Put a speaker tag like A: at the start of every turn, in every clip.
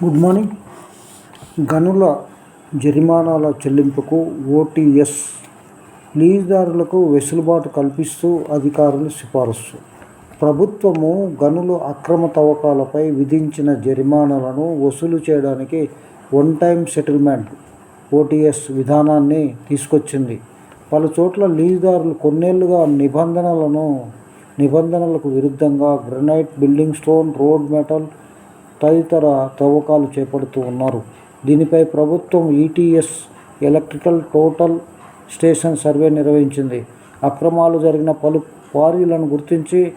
A: Good morning. గనుల జరిమానాల చెల్లింపుకు OTS లీజుదారులకు వెసులుబాటు కల్పిస్తూ అధికారులు సిఫారసు. ప్రభుత్వము గనుల అక్రమ తవ్వకాలపై విధించిన జరిమానాలను వసూలు చేయడానికి వన్ టైం సెటిల్మెంట్ ఓటీఎస్ విధానాన్ని తీసుకొచ్చింది. పలు చోట్ల లీజుదారులు కొన్నేళ్ళుగా నిబంధనలను నిబంధనలకు విరుద్ధంగా granite building stone road metal తదితర తవ్వకాలు చేపడుతూ ఉన్నారు. దీనిపై ప్రభుత్వం ETS electrical total station survey నిర్వహించింది. అక్రమాలు జరిగిన పలు క్వారీలను గుర్తించి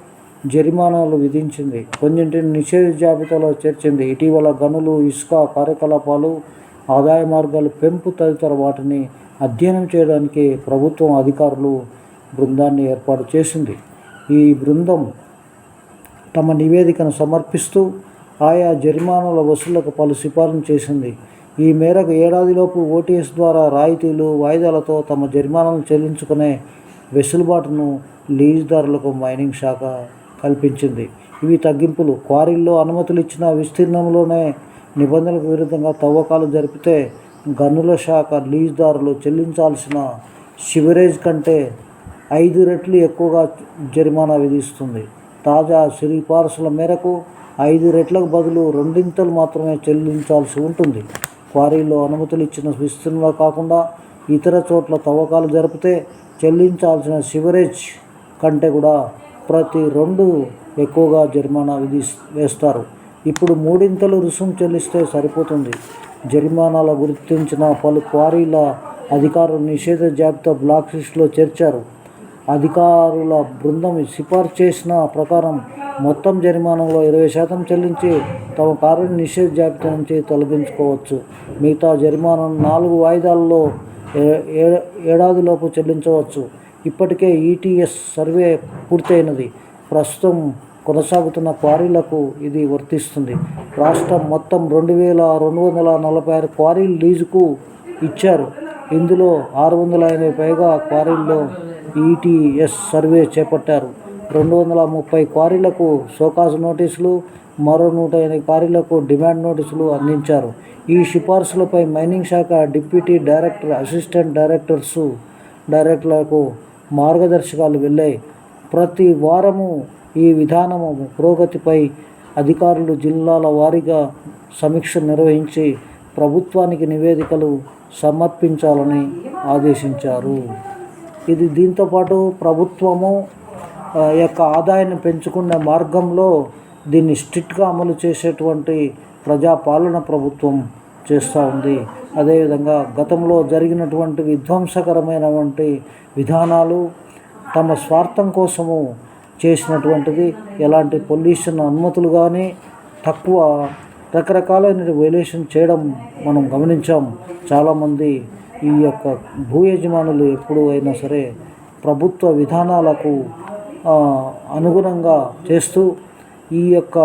A: జరిమానాలు విధించింది. కొన్నింటిని నిషేధ జాబితాలో చేర్చింది. ఇటీవల గనులు ఇసుక కార్యకలాపాలు ఆదాయ మార్గాలు పెంపు తదితర వాటిని అధ్యయనం చేయడానికి ప్రభుత్వం అధికారులు బృందాన్ని ఏర్పాటు చేసింది. ఈ బృందం తమ నివేదికను సమర్పిస్తూ ఆయా జరిమానాల వసూళ్ళకు పలు సిఫారసు చేసింది. ఈ మేరకు ఏడాదిలోపు ఓటీఎస్ ద్వారా రాయితీలు వాయిదాలతో తమ జరిమానాలను చెల్లించుకునే వెసులుబాటును లీజుదారులకు మైనింగ్ శాఖ కల్పించింది. ఇవి తగ్గింపులు. క్వారీల్లో అనుమతులు ఇచ్చిన విస్తీర్ణంలోనే నిబంధనలకు విరుద్ధంగా తవ్వకాలు జరిపితే గనుల శాఖ లీజుదారులు చెల్లించాల్సిన సివరేజ్ కంటే ఐదు రెట్లు ఎక్కువగా జరిమానా విధిస్తుంది. తాజా సిఫారసుల మేరకు ఐదు రెట్లకు బదులు రెండింతలు మాత్రమే చెల్లించాల్సి ఉంటుంది. క్వారీలో అనుమతులు ఇచ్చిన విస్తీర్ణంలో కాకుండా ఇతర చోట్ల తవ్వకాలు జరిపితే చెల్లించాల్సిన సివరేజ్ కంటే కూడా ప్రతి రెండు ఎక్కువగా జరిమానా విధి వేస్తారు. ఇప్పుడు మూడింతలు రుసుము చెల్లిస్తే సరిపోతుంది. జరిమానాల గుర్తించిన పలు క్వారీల అధికారులు నిషేధ జాబితా బ్లాక్ లిస్టులో చేర్చారు. అధికారుల బృందం సిఫార్సు చేసిన ప్రకారం మొత్తం జరిమానాలో ఇరవై శాతం చెల్లించి తమ కారుని నిషేధ జాబితా నుంచి తొలగించుకోవచ్చు. మిగతా జరిమానాను నాలుగు వాయిదాల్లో ఏడాదిలోపు చెల్లించవచ్చు. ఇప్పటికే ఈటీఎస్ సర్వే పూర్తయినది. ప్రస్తుతం కొనసాగుతున్న క్వారీలకు ఇది వర్తిస్తుంది. రాష్ట్రం మొత్తం రెండు వేల రెండు వందల నలభై ఆరు క్వారీలు లీజుకు ఇచ్చారు. ఇందులో ఆరు వందల ఎనభై పైగా క్వారీల్లో ఈటీఎస్ సర్వే చేపట్టారు. రెండు వందల ముప్పై క్వారీలకు షోకాజ్ నోటీసులు మరో నూట ఎనిమిది క్వారీలకు డిమాండ్ నోటీసులు అందించారు. ఈ సిఫార్సులపై మైనింగ్ శాఖ డిప్యూటీ డైరెక్టర్ అసిస్టెంట్ డైరెక్టర్సు డైరెక్టర్లకు మార్గదర్శకాలు వెళ్ళాయి. ప్రతి వారము ఈ విధానము పురోగతిపై అధికారులు జిల్లాల వారీగా సమీక్ష నిర్వహించి ప్రభుత్వానికి నివేదికలు సమర్పించాలని ఆదేశించారు. ఇది దీంతోపాటు ప్రభుత్వము యొక్క ఆదాయాన్ని పెంచుకునే మార్గంలో దీన్ని స్ట్రిక్ట్గా అమలు చేసేటువంటి ప్రజాపాలన ప్రభుత్వం చేస్తూ ఉంది. అదేవిధంగా గతంలో జరిగినటువంటి విధ్వంసకరమైనటువంటి విధానాలు తమ స్వార్థం కోసము చేసినటువంటిది ఎలాంటి పొల్యూషన్ అనుమతులు కానీ తక్కువ రకరకాలైన వైలేషన్ చేయడం మనం గమనించాం. చాలామంది ఈ యొక్క భూ యజమానులు ఎప్పుడు అయినా సరే ప్రభుత్వ విధానాలకు అనుగుణంగా చేస్తూ ఈ యొక్క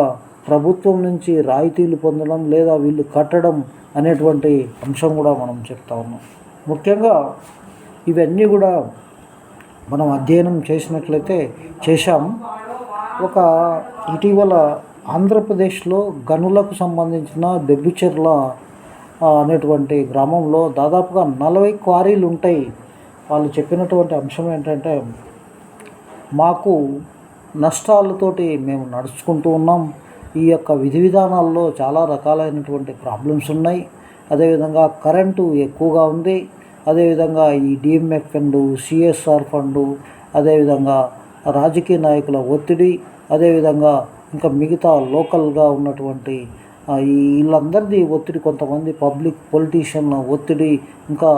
A: ప్రభుత్వం నుంచి రాయితీలు పొందడం లేదా వీళ్ళు కట్టడం అనేటువంటి అంశం కూడా మనం చెప్తా ఉన్నాం. ముఖ్యంగా ఇవన్నీ కూడా మనం అధ్యయనం చేసినట్లయితే చేశాం. ఒక ఇటీవల ఆంధ్రప్రదేశ్లో గనులకు సంబంధించిన దెబ్బిచెర్ల అనేటువంటి గ్రామంలో దాదాపుగా నలభై క్వారీలు ఉంటాయి. వాళ్ళు చెప్పినటువంటి అంశం ఏంటంటే మాకు నష్టాలతోటి మేము నడుచుకుంటూ ఉన్నాం. ఈ యొక్క విధి విధానాల్లో చాలా రకాలైనటువంటి ప్రాబ్లమ్స్ ఉన్నాయి. అదేవిధంగా కరెంటు ఎక్కువగా ఉంది. అదేవిధంగా ఈ డిఎంఎఫ్ ఫండు సిఎస్ఆర్ ఫండు అదేవిధంగా రాజకీయ నాయకుల ఒత్తిడి అదేవిధంగా ఇంకా మిగతా లోకల్గా ఉన్నటువంటి వీళ్ళందరిది ఒత్తిడి కొంతమంది పబ్లిక్ పొలిటీషియన్ల ఒత్తిడి ఇంకా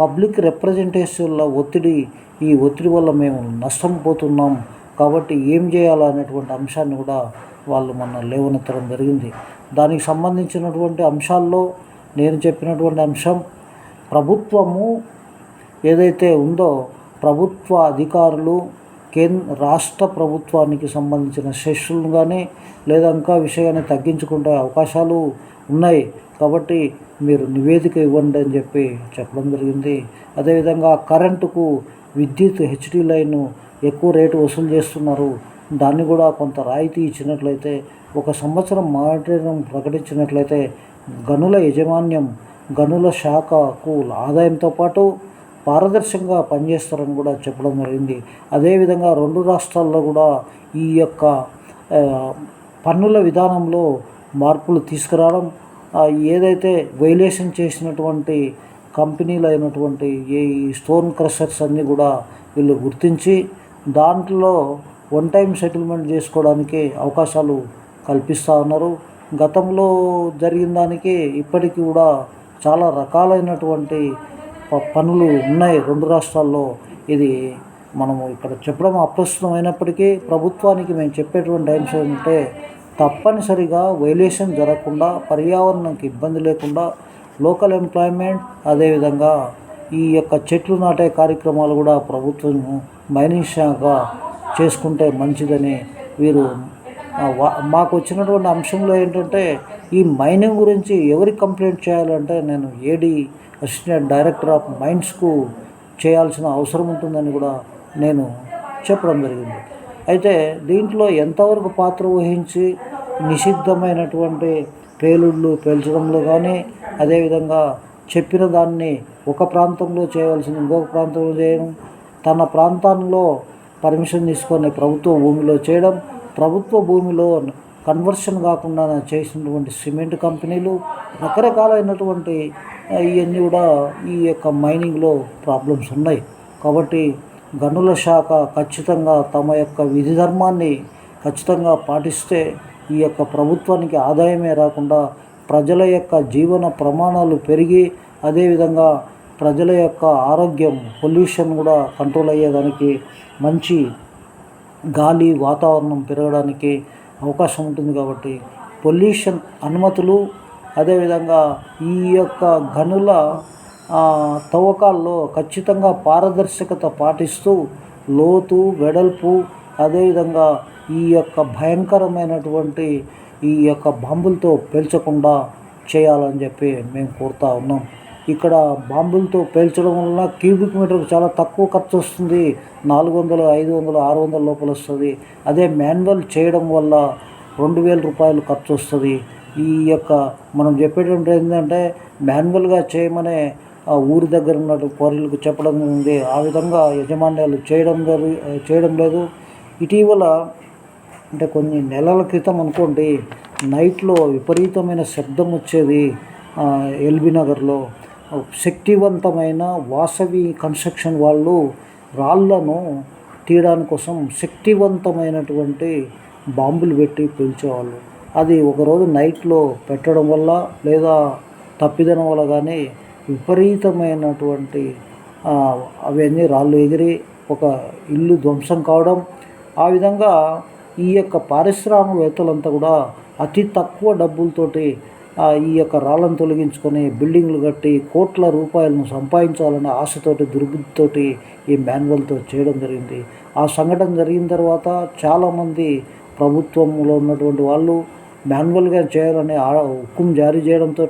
A: పబ్లిక్ రిప్రజెంటేషన్ల ఒత్తిడి ఈ ఒత్తిడి వల్ల మేము నష్టం పోతున్నాం కాబట్టి ఏం చేయాలనేటువంటి అంశాన్ని కూడా వాళ్ళు మొన్న లేవనెత్తడం జరిగింది. దానికి సంబంధించినటువంటి అంశాల్లో నేను చెప్పినటువంటి అంశం ప్రభుత్వము ఏదైతే ఉందో ప్రభుత్వ అధికారులు కేంద్ర రాష్ట్ర ప్రభుత్వానికి సంబంధించిన సెషన్లు కానీ లేదా ఇంకా విషయాన్ని తగ్గించుకుంటే అవకాశాలు ఉన్నాయి. కాబట్టి మీరు నివేదిక ఇవ్వండి అని చెప్పి చెప్పడం జరిగింది. అదేవిధంగా కరెంటుకు విద్యుత్ హెచ్డి లైన్ ఎక్కువ రేటు వసూలు చేస్తున్నారు. దాన్ని కూడా కొంత రాయితీ ఇచ్చినట్లయితే ఒక సంవత్సరం మానిటరింగ్ ప్రకటించినట్లయితే గనుల యాజమాన్యం గనుల శాఖకు ఆదాయంతో పాటు పారదర్శకంగా పనిచేస్తారని కూడా చెప్పడం జరిగింది. అదేవిధంగా రెండు రాష్ట్రాల్లో కూడా ఈ యొక్క పన్నుల విధానంలో మార్పులు తీసుకురావడం ఏదైతే వైలేషన్ చేసినటువంటి కంపెనీలు అయినటువంటి ఈ స్టోన్ క్రషర్స్ అన్నీ కూడా వీళ్ళు గుర్తించి దాంట్లో వన్ టైం సెటిల్మెంట్ చేసుకోవడానికి అవకాశాలు కల్పిస్తూ ఉన్నారు. గతంలో జరిగిన దానికి ఇప్పటికీ కూడా చాలా రకాలైనటువంటి పనులు ఉన్నాయి రెండు రాష్ట్రాల్లో. ఇది మనము ఇక్కడ చెప్పడం అప్రస్తుతం అయినప్పటికీ ప్రభుత్వానికి మేము చెప్పేటువంటి అంశం ఏంటంటే తప్పనిసరిగా వైలేషన్ జరగకుండా పర్యావరణానికి ఇబ్బంది లేకుండా లోకల్ ఎంప్లాయ్మెంట్ అదేవిధంగా ఈ యొక్క చెట్లు నాటే కార్యక్రమాలు కూడా ప్రభుత్వం మైనింగ్ శాఖ చేసుకుంటే మంచిదని వీరు మాకు వచ్చినటువంటి అంశంలో ఏంటంటే ఈ మైనింగ్ గురించి ఎవరికి కంప్లైంట్ చేయాలంటే నేను ఏడీ అసిస్టెంట్ డైరెక్టర్ ఆఫ్ మైన్స్కు చేయాల్సిన అవసరం ఉంటుందని కూడా నేను చెప్పడం జరిగింది. అయితే దీంట్లో ఎంతవరకు పాత్ర వహించి నిషిద్ధమైనటువంటి పేలుళ్ళు పేల్చడంలో కానీ అదేవిధంగా చెప్పిన దాన్ని ఒక ప్రాంతంలో చేయవలసిన ఇంకొక ప్రాంతంలో చేయడం తన ప్రాంతంలో పర్మిషన్ తీసుకొని ప్రభుత్వ భూమిలో చేయడం ప్రభుత్వ భూమిలో కన్వర్షన్ కాకుండా చేసినటువంటి సిమెంట్ కంపెనీలు రకరకాలైనటువంటి ఇవన్నీ కూడా ఈ యొక్క మైనింగ్లో ప్రాబ్లమ్స్ ఉన్నాయి. కాబట్టి గనుల శాఖ ఖచ్చితంగా తమ యొక్క విధి ధర్మాన్ని ఖచ్చితంగా పాటిస్తే ఈ యొక్క ప్రభుత్వానికి ఆదాయమే రాకుండా ప్రజల యొక్క జీవన ప్రమాణాలు పెరిగి అదేవిధంగా ప్రజల యొక్క ఆరోగ్యం పొల్యూషన్ కూడా కంట్రోల్ అయ్యేదానికి మంచి గాలి వాతావరణం పెరగడానికి అవకాశం ఉంటుంది కాబట్టి పొల్యూషన్ అనుమతులు అదేవిధంగా ఈ యొక్క గనుల తవ్వకాల్లో ఖచ్చితంగా పారదర్శకత పాటిస్తూ లోతు వెడల్పు అదేవిధంగా ఈ యొక్క భయంకరమైనటువంటి ఈ యొక్క బాంబులతో పేల్చకుండా చేయాలని చెప్పి మేము కోరుతా ఉన్నాం. ఇక్కడ బాంబులతో పేల్చడం వల్ల క్యూబిక్ మీటర్కి చాలా తక్కువ ఖర్చు వస్తుంది. నాలుగు వందలు ఐదు వందలు ఆరు వందల లోపల వస్తుంది. అదే మాన్యువల్ చేయడం వల్ల రెండు వేల రూపాయలు ఖర్చు వస్తుంది. ఈ యొక్క మనం చెప్పేటువంటి ఏంటంటే మాన్యువల్గా చేయమనే ఆ ఊరి దగ్గర ఉన్న కోరిలకు చెప్పడం ఉంది ఆ విధంగా యజమాన్యాలు చేయడం జరి చేయడం లేదు. ఇటీవల అంటే కొన్ని నెలల క్రితం అనుకోండి నైట్లో విపరీతమైన శబ్దం వచ్చేది ఎల్బీ నగర్లో. శక్తివంతమైన వాసవి కన్స్ట్రక్షన్ వాళ్ళు రాళ్ళను తీయడానికి కోసం శక్తివంతమైనటువంటి బాంబులు పెట్టి పెంచేవాళ్ళు. అది ఒకరోజు నైట్లో పెట్టడం వల్ల లేదా తప్పిదనం వల్ల కానీ విపరీతమైనటువంటి అవన్నీ రాళ్ళు ఎగిరి ఒక ఇల్లు ధ్వంసం కావడం ఆ విధంగా ఈ యొక్క పారిశ్రామికవేత్తలంతా కూడా అతి తక్కువ డబ్బులతోటి ఈ యొక్క రాళ్ళను తొలగించుకొని బిల్డింగ్లు కట్టి కోట్ల రూపాయలను సంపాదించాలనే ఆశతోటి దుర్బుద్ధితోటి ఈ మాన్యువల్తో చేయడం జరిగింది. ఆ సంఘటన జరిగిన తర్వాత చాలామంది ప్రభుత్వంలో ఉన్నటువంటి వాళ్ళు మాన్యువల్గా చేయాలని ఆ- హుకుం జారీ చేయడంతో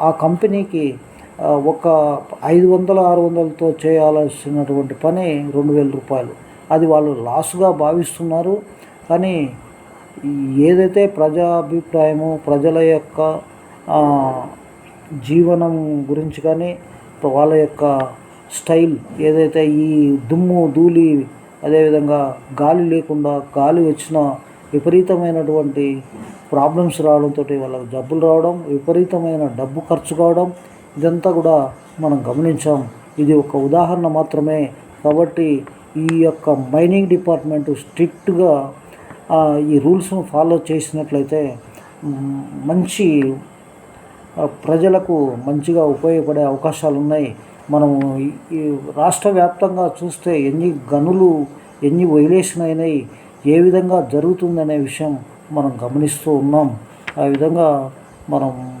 A: ఆ కంపెనీకి ఒక ఐదు వందల ఆరు వందలతో చేయాల్సినటువంటి పని రెండు వేల రూపాయలు. అది వాళ్ళు లాస్గా భావిస్తున్నారు. కానీ ఏదైతే ప్రజాభిప్రాయము ప్రజల యొక్క జీవనం గురించి కానీ వాళ్ళ యొక్క స్టైల్ ఏదైతే ఈ దుమ్ము ధూళి అదేవిధంగా గాలి లేకుండా గాలి వచ్చిన విపరీతమైనటువంటి ప్రాబ్లమ్స్ రావడంతో వాళ్ళకి జబ్బులు రావడం విపరీతమైన డబ్బు ఖర్చు కావడం ఇదంతా కూడా మనం గమనించాం. ఇది ఒక ఉదాహరణ మాత్రమే. కాబట్టి ఈ యొక్క మైనింగ్ డిపార్ట్మెంట్ స్ట్రిక్ట్గా ఈ రూల్స్ను ఫాలో చేసినట్లయితే మంచి ప్రజలకు మంచిగా ఉపయోగపడే అవకాశాలు ఉన్నాయి మనం ఈ- రాష్ట్ర వ్యాప్తంగా చూస్తే ఎన్ని గనులు ఎన్ని వైలేషన్ అయినాయి ఏ విధంగా జరుగుతుందనే విషయం మనం గమనిస్తూ ఉన్నాం. ఆ విధంగా మనం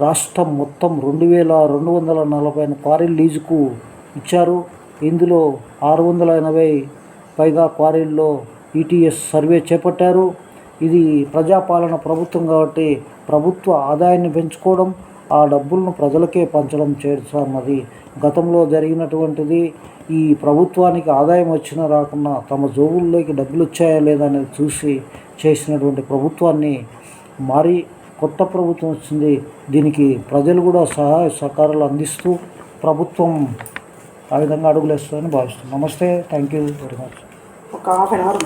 A: రాష్ట్రం మొత్తం రెండు వేల రెండు వందల నలభై క్వారీలు లీజుకు ఇచ్చారు. ఇందులో ఆరు వందల ఎనభై పైగా క్వారీల్లో ఈటీఎస్ సర్వే చేపట్టారు. ఇది ప్రజాపాలన ప్రభుత్వం కాబట్టి ప్రభుత్వ ఆదాయాన్ని పెంచుకోవడం ఆ డబ్బులను ప్రజలకే పంచడం చేస్తున్నది గతంలో జరిగినటువంటిది ఈ ప్రభుత్వానికి ఆదాయం వచ్చినా రాకున్నా తమ జోబుల్లోకి డబ్బులు వచ్చాయా లేదా అనేది చూసి చేసినటువంటి ప్రభుత్వాన్ని మారి కొత్త ప్రభుత్వం వచ్చింది. దీనికి ప్రజలు కూడా సహాయ సహకారాలు అందిస్తూ ప్రభుత్వం ఆ విధంగా అడుగులేస్తుందని భావిస్తున్నాను నమస్తే. Thank you very much.
B: ఒక హాఫ్ అన్ అవర్